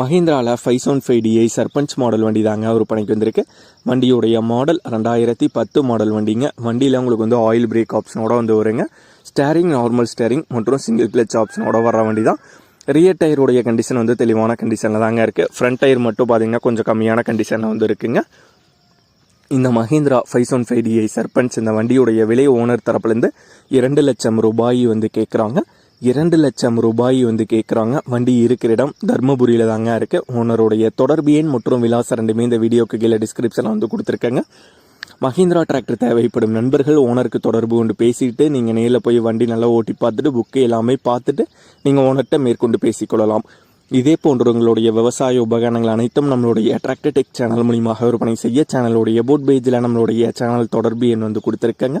மஹிந்திராவில் five one five DI Sarpanch model வண்டி தாங்க விற்பனைக்கு வந்திருக்கு. வண்டியுடைய மாடல் ரெண்டாயிரத்தி பத்து மாடல் வண்டிங்க. வண்டியில் உங்களுக்கு வந்து ஆயில் பிரேக் ஆப்ஷனோட வந்து வருங்க. ஸ்டேரிங் நார்மல் ஸ்டேரிங் மற்றும் சிங்கிள் கிளச் ஆப்ஷனோட வர வண்டி தான் ரியர் டயருடைய கண்டிஷன் வந்து தெளிவான கண்டிஷனில் தாங்க இருக்குது ஃப்ரண்ட் டயர் மட்டும் பார்த்தீங்கன்னா கொஞ்சம் கம்மியான கண்டிஷனில் வந்து இருக்குங்க. இந்த Mahindra five one five DI Sarpanch இந்த வண்டியுடைய விலை ஓனர் தரப்புலேருந்து இரண்டு லட்சம் ரூபாய் வந்து கேட்குறாங்க இரண்டு லட்சம் ரூபாய் வந்து கேட்குறாங்க வண்டி இருக்கிற இடம் தர்மபுரியில் தாங்க இருக்குது ஓனருடைய தொடர்பு எண் மற்றும் விலாசம் ரெண்டுமே இந்த வீடியோக்கு கீழே டிஸ்கிரிப்ஷனில் வந்து கொடுத்துருக்கேங்க. மஹிந்திரா டிராக்டர் தேவைப்படும் நண்பர்கள் ஓனருக்கு தொடர்பு கொண்டு பேசிட்டு நீங்கள் நேரில் போய் வண்டி நல்லா ஓட்டி பார்த்துட்டு புக்கு எல்லாமே பார்த்துட்டு நீங்கள் ஓனர்கிட்ட மேற்கொண்டு பேசிக்கொள்ளலாம். இதே போன்ற உங்களுடைய விவசாய உபகரணங்கள் அனைத்தும் நம்மளுடைய டிராக்டர் டெக் சேனல் மூலியமாக விற்பனை செய்ய சேனலுடைய போட் பேஜில் நம்மளுடைய சேனல் தொடர்பு எண் வந்து கொடுத்துருக்கேங்க.